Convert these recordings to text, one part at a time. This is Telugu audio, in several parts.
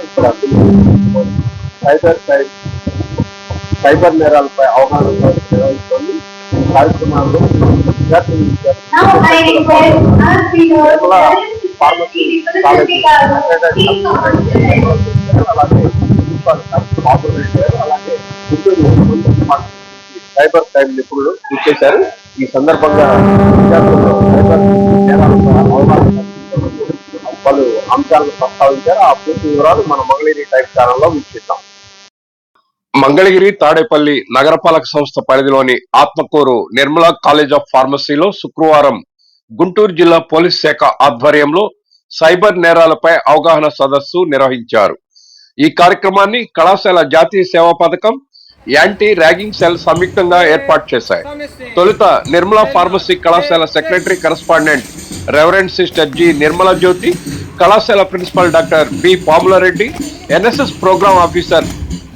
ఇక్కడ సైబర్ క్రైమ్ సైబర్ నేరాలపై అవగాహన సదస్సు నిర్వహిస్తోంది ఈ కార్యక్రమాల్లో విద్యార్థి Now I request our senior Kerala pharmacy college అలాగే ప్రిన్సిపాల్ బాబు రెడ్డి గారు అలాగే గుంటూరు మున్సిపల్ సైబర్ క్రైమ్ నిపుణులు ఇచ్చేశారు ఈ సందర్భంగా విద్యార్థులు పలు అంశాలను ప్రస్తావించారు. ఆ పూర్తి వివరాలు మన మంగళగిరి టైప్ ఛానల్లో వీక్షిద్దాం మంగళగిరి తాడేపల్లి నగరపాలక సంస్థ పరిధిలోని ఆత్మకూరు నిర్మలా కాలేజ్ ఆఫ్ ఫార్మసీలో శుక్రవారం గుంటూరు జిల్లా పోలీస్ శాఖ ఆధ్వర్యంలో సైబర్ నేరాలపై అవగాహన సదస్సు నిర్వహించారు. ఈ కార్యక్రమాన్ని కళాశాల జాతీయ సేవా పథకం యాంటీ ర్యాగింగ్ సెల్ సంయుక్తంగా ఏర్పాటు చేశాయి. తొలుత నిర్మల ఫార్మసీ కళాశాల secretary correspondent reverend sister G Nirmala Jyothi కళాశాల principal doctor B Pamulareddy NSS programme officer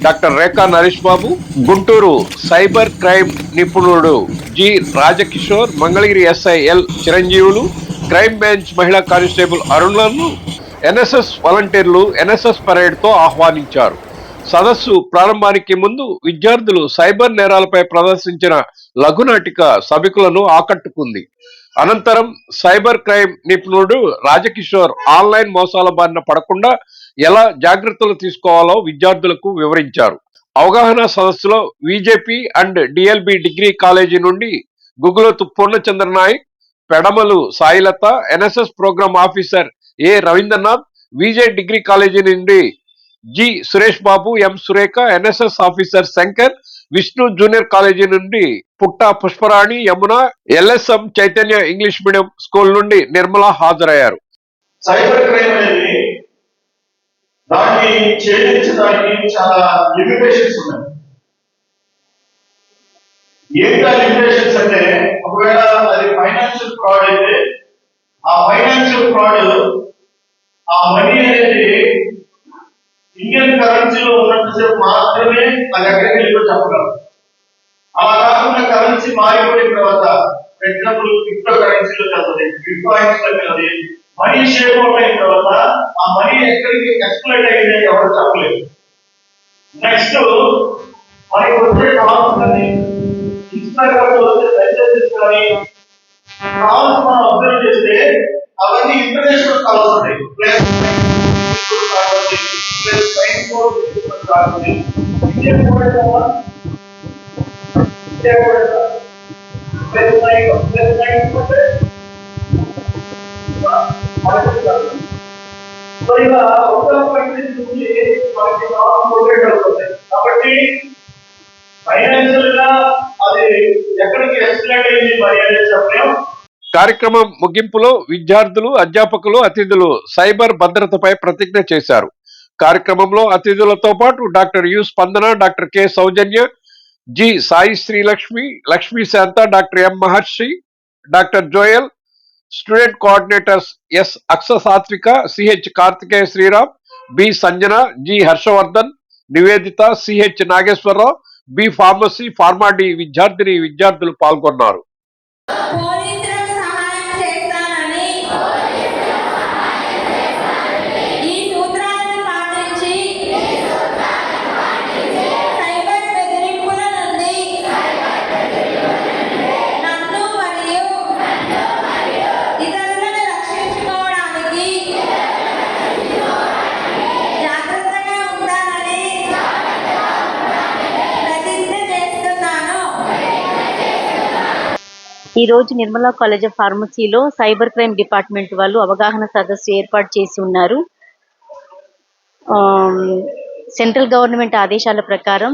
doctor Rekha Naresh Babu Guntur cyber crime నిపుణుడు G Rajakishore Mangalagiri SI L Chiranjeevulu crime bench మహిళా కానిస్టేబుల్ అరుణ్లను ఎన్ఎస్ఎస్ వాలంటీర్లు ఎన్ఎస్ఎస్ పరేడ్తో ఆహ్వానించారు. సదస్సు ప్రారంభానికి ముందు విద్యార్థులు సైబర్ నేరాలపై ప్రదర్శించిన లఘునాటిక సభికులను ఆకట్టుకుంది. అనంతరం సైబర్ క్రైమ్ నిపుణుడు రాజకిషోర్ ఆన్లైన్ మోసాల బారిన పడకుండా ఎలా జాగ్రత్తలు తీసుకోవాలో విద్యార్థులకు వివరించారు. అవగాహన సదస్సులో VJP and DLB degree college నుండి Gugulothu Purnachandra Nayak Pedamalu Sailatha NSS programme officer A Ravindranath VJ degree college నుండి G Suresh Babu M Surekha NSS officer Shankar Vishnu junior college నుండి Putta Pushparani Yamuna LSM Chaitanya English medium school నుండి నిర్మల హాజరయ్యారు. సైబర్ క్రైమ్ అనేది దాన్ని ఛేదించడానికి చాలా లిమిటేషన్స్ ఉన్నాయి. ఏంటా లిమిటేషన్స్ అంటే ఒకవేళ అది ఫైనాన్షియల్ ఫ్రాడ్ అయితే ఆ ఫైనాన్షియల్ ఫ్రాడ్ ఆ మనీ అనేది కరెన్సీలో ఉన్నంతసేపు మాత్రమే అది ఎక్కడికి వెళ్ళిపో చెప్పగలం అలా కాకుండా కరెన్సీ మారిపోయిన తర్వాత ఎగ్జాంపుల్ క్రిప్టో కరెన్సీలో చదువుతుంది బిట్ కాయిన్స్లో వెళ్ళదు మనీ షేప్ అవుట్ అయిన తర్వాత ఆ మనీ ఎక్కడికి ఎక్స్ప్లైట్ అయింది ఎవరు చెప్పలేదు. నెక్స్ట్ మనకి వచ్చే కాల్స్ కానీ ఇన్స్టాగ్రామ్లో వచ్చే మెసేజెస్ కానీ కాల్స్ మనం అబ్జర్వ్ చేస్తే అవన్నీ ఇంటర్నేషనల్ కాల్స్ ఉంటాయి. ప్లస్ ప్లస్ ఫైన్ కోడ్ కావాలి ఇండియన్ కూడా కదా ఇండియా కూడా కదా ప్లస్ ఫైన్ ప్లస్ ఫైన్ అంటే సో ఇలా ఒక కంట్రీస్ నుంచి మనకి చాలా ప్రొటెక్ట్ అవుతుంది కాబట్టి ఫైనాన్షియల్గా అది ఎక్కడికి ఎస్కలేట్ అయింది మరి అనేది చెప్పలేము కార్యక్రమం ముగింపులో విద్యార్థులు అధ్యాపకులు అతిథులు సైబర్ భద్రతపై ప్రతిజ్ఞ చేశారు. కార్యక్రమంలో అతిథులతో పాటు doctor U Spandana doctor K Soujanya G Sai Srilakshmi Lakshmi Shanta doctor M Maharshi doctor Joel student coordinators S Aksha Satvika CH Karthikeya Sriram B Sanjana G Harshavardhan Nivedita CH Nageswararao B pharmacy pharma D విద్యార్థిని విద్యార్థులు పాల్గొన్నారు. ఈ రోజు నిర్మలా కాలేజ్ ఆఫ్ ఫార్మసీలో సైబర్ క్రైమ్ డిపార్ట్మెంట్ వాళ్ళు అవగాహన సదస్సు ఏర్పాటు చేసి ఉన్నారు. సెంట్రల్ గవర్నమెంట్ ఆదేశాల ప్రకారం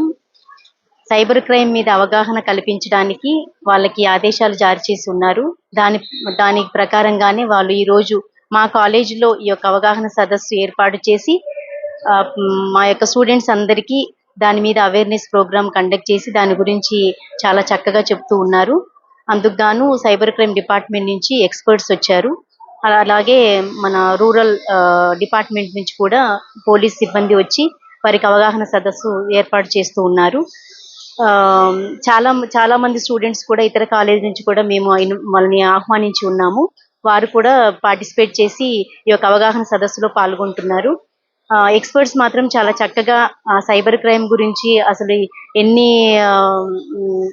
సైబర్ క్రైమ్ మీద అవగాహన కల్పించడానికి వాళ్ళకి ఆదేశాలు జారీ చేసి ఉన్నారు. దాని దాని ప్రకారంగానే వాళ్ళు ఈ రోజు మా కాలేజీలో ఈ యొక్క అవగాహన సదస్సు ఏర్పాటు చేసి మా యొక్క స్టూడెంట్స్ అందరికీ దాని మీద అవేర్నెస్ ప్రోగ్రామ్ కండక్ట్ చేసి దాని గురించి చాలా చక్కగా చెప్తూ ఉన్నారు. అందుకు గాను సైబర్ క్రైమ్ డిపార్ట్మెంట్ నుంచి ఎక్స్పర్ట్స్ వచ్చారు. అలాగే మన రూరల్ డిపార్ట్మెంట్ నుంచి కూడా పోలీస్ సిబ్బంది వచ్చి వారికి అవగాహన సదస్సు ఏర్పాటు చేస్తూ ఉన్నారు. ఆ, చాలా చాలా మంది స్టూడెంట్స్ కూడా ఇతర కాలేజ్ నుంచి కూడా మేము వాళ్ళని ఆహ్వానించి ఉన్నాము. వారు కూడా పార్టిసిపేట్ చేసి ఈ యొక్క అవగాహన సదస్సులో పాల్గొంటున్నారు. ఎక్స్పర్ట్స్ మాత్రం చాలా చక్కగా సైబర్ క్రైమ్ గురించి అసలు ఎన్ని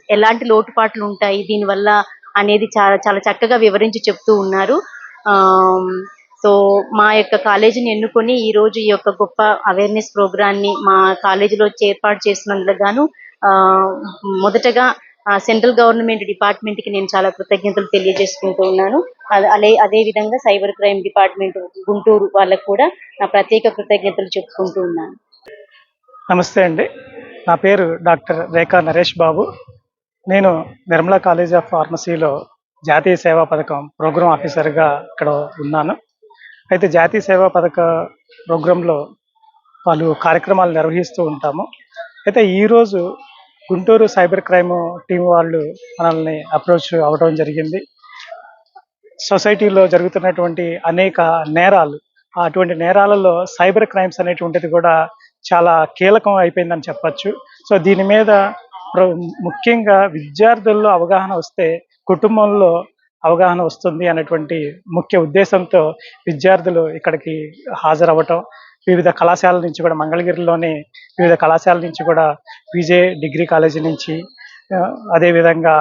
ఎలాంటి లోటుపాట్లు ఉంటాయి దీనివల్ల అనేది చాలా చాలా చక్కగా వివరించి చెప్తూ ఉన్నారు. సో మా యొక్క కాలేజీని ఎన్నుకొని ఈ రోజు ఈ యొక్క గొప్ప అవేర్నెస్ ప్రోగ్రాన్ని మా కాలేజీలో ఏర్పాటు చేసినందుకు గాను మొదటగా సెంట్రల్ గవర్నమెంట్ డిపార్ట్మెంట్కి నేను చాలా కృతజ్ఞతలు తెలియజేసుకుంటూ ఉన్నాను. అదే అలే అదే విధంగా సైబర్ క్రైమ్ డిపార్ట్మెంట్ గుంటూరు వాళ్ళకు కూడా నా ప్రత్యేక కృతజ్ఞతలు చెప్పుకుంటూ ఉన్నాను. నమస్తే అండి. నా పేరు డాక్టర్ రేఖా నరేష్ బాబు. నేను నిర్మలా కాలేజ్ ఆఫ్ ఫార్మసీలో జాతీయ సేవా పథకం ప్రోగ్రామ్ ఆఫీసర్గా ఇక్కడ ఉన్నాను. అయితే జాతీయ సేవా పథక ప్రోగ్రాంలో పలు కార్యక్రమాలు నిర్వహిస్తూ ఉంటాము. అయితే ఈరోజు గుంటూరు సైబర్ క్రైమ్ టీం వాళ్ళు మనల్ని అప్రోచ్ అవ్వడం జరిగింది. సొసైటీలో జరుగుతున్నటువంటి అనేక నేరాలు అటువంటి నేరాలలో సైబర్ క్రైమ్స్ అనేటువంటిది కూడా చాలా కీలకం అయిపోయిందని చెప్పచ్చు. సో దీని మీద ముఖ్యంగా విద్యార్థుల్లో అవగాహన వస్తే కుటుంబంలో అవగాహన వస్తుంది అనేటువంటి ముఖ్య ఉద్దేశంతో విద్యార్థులు ఇక్కడికి హాజరవ్వటం వివిధ కళాశాల నుంచి కూడా మంగళగిరిలోని వివిధ కళాశాల నుంచి కూడా విజయ్ డిగ్రీ కాలేజీ నుంచి అదేవిధంగా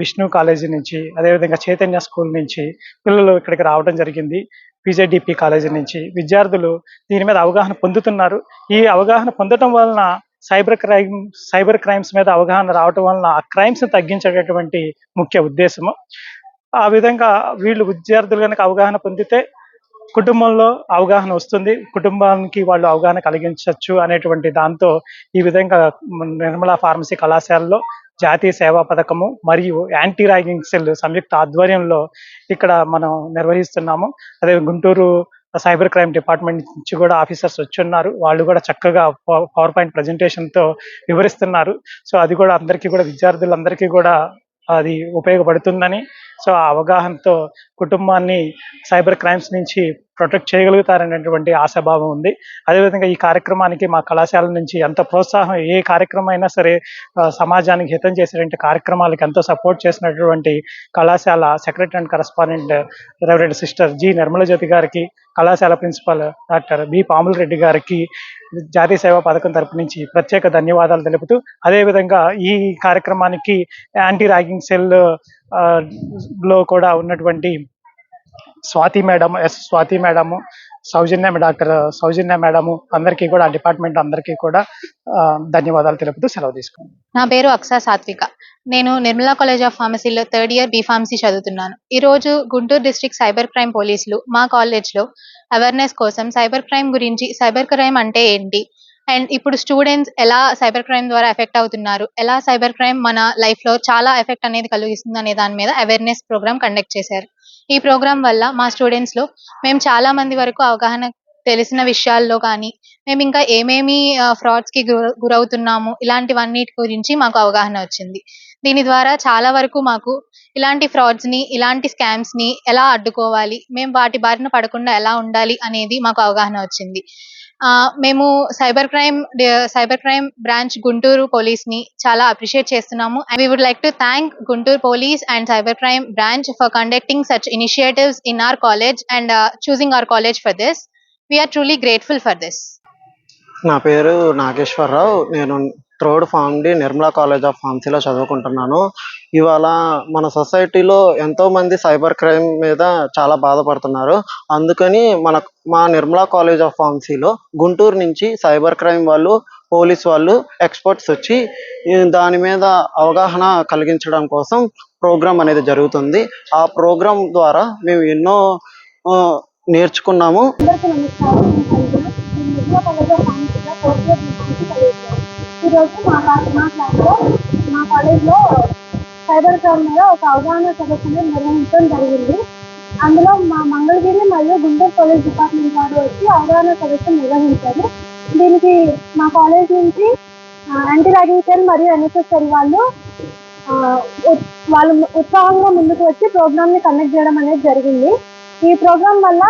విష్ణు కాలేజీ నుంచి అదేవిధంగా చైతన్య స్కూల్ నుంచి పిల్లలు ఇక్కడికి రావడం జరిగింది. పిజేడిపి కాలేజీ నుంచి విద్యార్థులు దీని మీద అవగాహన పొందుతున్నారు. ఈ అవగాహన పొందటం వలన సైబర్ క్రైమ్ సైబర్ క్రైమ్స్ మీద అవగాహన రావటం వలన ఆ క్రైమ్స్ని తగ్గించేటటువంటి ముఖ్య ఉద్దేశము. ఆ విధంగా వీళ్ళు విద్యార్థులు కనుక అవగాహన పొందితే కుటుంబంలో అవగాహన వస్తుంది. కుటుంబానికి వాళ్ళు అవగాహన కలిగించవచ్చు అనేటువంటి దాంతో ఈ విధంగా నిర్మలా ఫార్మసీ కళాశాలలో జాతీయ సేవా పథకము మరియు యాంటీ ర్యాగింగ్ సెల్ సంయుక్త ఆధ్వర్యంలో ఇక్కడ మనం నిర్వహిస్తున్నాము. అదే గుంటూరు సైబర్ క్రైమ్ డిపార్ట్మెంట్ నుంచి కూడా ఆఫీసర్స్ వచ్చి ఉన్నారు వాళ్ళు కూడా చక్కగా పవర్ పాయింట్ ప్రజెంటేషన్తో వివరిస్తున్నారు. సో అది కూడా అందరికీ కూడా విద్యార్థులందరికీ కూడా అది ఉపయోగపడుతుందని సో ఆ అవగాహనతో కుటుంబాన్ని సైబర్ క్రైమ్స్ నుంచి ప్రొటెక్ట్ చేయగలుగుతారనేటువంటి ఆశాభావం ఉంది. అదేవిధంగా ఈ కార్యక్రమానికి మా కళాశాల నుంచి ఎంత ప్రోత్సాహం ఏ కార్యక్రమం అయినా సరే సమాజానికి హితం చేసేటువంటి కార్యక్రమాలకు ఎంతో సపోర్ట్ చేసినటువంటి కళాశాల secretary and correspondent reverend sister G Nirmala Jyothi గారికి కళాశాల principal doctor B Pamula Reddy గారికి జాతీయ సేవా పథకం తరపు నుంచి ప్రత్యేక ధన్యవాదాలు తెలుపుతూ అదేవిధంగా ఈ కార్యక్రమానికి యాంటీ ర్యాగింగ్ సెల్ లో కూడా ఉన్నటువంటి Swathi madam S Swathi madam Soujanya doctor Soujanya madam అందరికీ కూడా డిపార్ట్మెంట్ అందరికీ కూడా ధన్యవాదాలు తెలుపుతూ సెలవు తీసుకున్నాను నా పేరు అక్సా సాత్విక. నేను నిర్మలా కాలేజ్ ఆఫ్ ఫార్మసీలో థర్డ్ ఇయర్ బీ ఫార్మసీ చదువుతున్నాను. ఈ రోజు గుంటూరు డిస్ట్రిక్ట్ సైబర్ క్రైమ్ పోలీసులు మా కాలేజ్లో అవేర్నెస్ కోసం సైబర్ క్రైమ్ గురించి సైబర్ క్రైమ్ అంటే ఏంటి? అండ్ ఇప్పుడు స్టూడెంట్స్ ఎలా సైబర్ క్రైమ్ ద్వారా ఎఫెక్ట్ అవుతున్నారు? ఎలా సైబర్ క్రైమ్ మన లైఫ్లో చాలా ఎఫెక్ట్ అనేది కలిగిస్తుంది అనే దాని మీద అవేర్నెస్ ప్రోగ్రామ్ కండక్ట్ చేశారు. ఈ ప్రోగ్రామ్ వల్ల మా స్టూడెంట్స్లో మేము చాలా మంది వరకు అవగాహన తెలిసిన విషయాల్లో కానీ మేము ఇంకా ఏమేమి ఫ్రాడ్స్కి గురవుతున్నాము ఇలాంటివన్నిటి గురించి మాకు అవగాహన వచ్చింది. దీని ద్వారా చాలా వరకు మాకు ఇలాంటి ఫ్రాడ్స్ని ఇలాంటి స్కామ్స్ని ఎలా అడ్డుకోవాలి మేము వాటి బారిన పడకుండా ఎలా ఉండాలి అనేది మాకు అవగాహన వచ్చింది. మేము cyber crime cyber crime branch Guntur పోలీస్ని చాలా అప్రిషియేట్ చేస్తున్నాము. And we would like to thank Guntur police and cyber crime branch for conducting such initiatives in our college and choosing our college for this we are truly grateful for this నా పేరు నాగేశ్వరరావు. నేను third pharm D Nirmala college of ఫార్మసీలో చదువుకుంటున్నాను. ఇవాళ మన సొసైటీలో ఎంతో మంది సైబర్ క్రైమ్ మీద చాలా బాధపడుతున్నారు. అందుకని మన మా నిర్మలా కాలేజ్ ఆఫ్ ఫార్మసీలో గుంటూరు నుంచి సైబర్ క్రైమ్ వాళ్ళు పోలీస్ వాళ్ళు ఎక్స్పర్ట్స్ వచ్చి దాని మీద అవగాహన కలిగించడం కోసం ప్రోగ్రాం అనేది జరుగుతుంది. ఆ ప్రోగ్రాం ద్వారా మేము ఎన్నో నేర్చుకున్నాము. ఈరోజు మా మాట్లాడుతూ మా మా కాలేజ్లో సైబర్ క్రైమ్ మీద ఒక అవగాహన సదస్సు నిర్వహించడం జరిగింది. అందులో మా మంగళగిరి మరియు గుంటూరు పోలీస్ డిపార్ట్మెంట్ వారు వచ్చి అవగాహన సదస్సు నిర్వహించారు. దీనికి మా కాలేజ్ నుంచి యాంటీ ర్యాగింగ్ సెల్ మరియు ఎన్ఎస్ఎస్ సెల్ వాళ్ళు వాళ్ళు ఉత్సాహంగా ముందుకు వచ్చి ప్రోగ్రామ్ని కండక్ట్ చేయడం అనేది జరిగింది. ఈ ప్రోగ్రామ్ వల్ల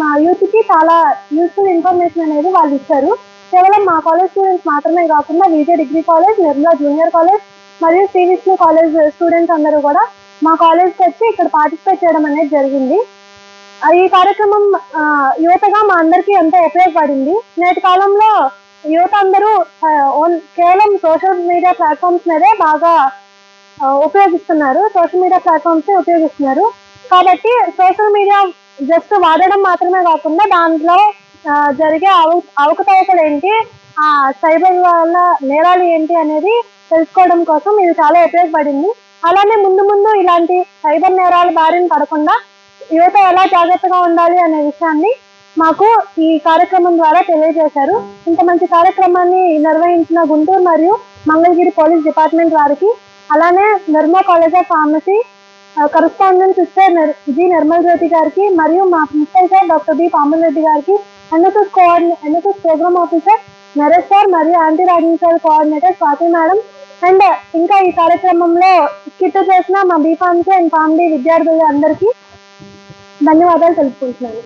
మా యూత్కి చాలా యూస్ఫుల్ ఇన్ఫర్మేషన్ అనేది వాళ్ళు ఇచ్చారు. కేవలం మా కాలేజ్ స్టూడెంట్స్ మాత్రమే కాకుండా Vijaya degree college Nirmala junior college మరియు శ్రీ విష్ణు కాలేజ్ స్టూడెంట్స్ అందరూ కూడా మా కాలేజ్కి వచ్చి ఇక్కడ పార్టిసిపేట్ చేయడం అనేది జరిగింది. ఈ కార్యక్రమం యువతగా మా అందరికీ ఎంతో ఉపయోగపడింది. నేటి కాలంలో యువత అందరూ ఓన్- కేవలం సోషల్ మీడియా ప్లాట్ఫామ్స్ మీదే బాగా ఉపయోగిస్తున్నారు. సోషల్ మీడియా ప్లాట్ఫామ్స్ ఉపయోగిస్తున్నారు. కాబట్టి సోషల్ మీడియా జస్ట్ వాడడం మాత్రమే కాకుండా దాంట్లో జరిగే అవ అవకతవకలు ఏంటి ఆ సైబర్ వల్ల నేరాలు ఏంటి అనేది తెలుసుకోవడం కోసం ఇది చాలా ఉపయోగపడింది. అలానే ముందు ముందు ఇలాంటి సైబర్ నేరాల బారిన పడకుండా యువత ఎలా జాగ్రత్తగా ఉండాలి అనే విషయాన్ని మాకు ఈ కార్యక్రమం ద్వారా తెలియజేశారు. ఇంత మంచి కార్యక్రమాన్ని నిర్వహించిన గుంటూరు మరియు మంగళగిరి పోలీస్ డిపార్ట్మెంట్ వారికి అలానే Nirma college of pharmacy correspondent sister G Nirmal Jyothi గారికి మరియు మా principal sir doctor B Pamal Reddy గారికి అన్నతో కోఆర్డినే అన్నతో ప్రోగ్రామ్ ఆఫీసర్ నరేష్ సార్ మరియు anti Rajan sir coordinator Swathi madam. And ఇంకా ఈ కార్యక్రమంలో కిట్ చేసిన మా బీఫామ్కి అండ్ ఫామ్డీ విద్యార్థులు అందరికీ ధన్యవాదాలు తెలుపుకుంటున్నాను.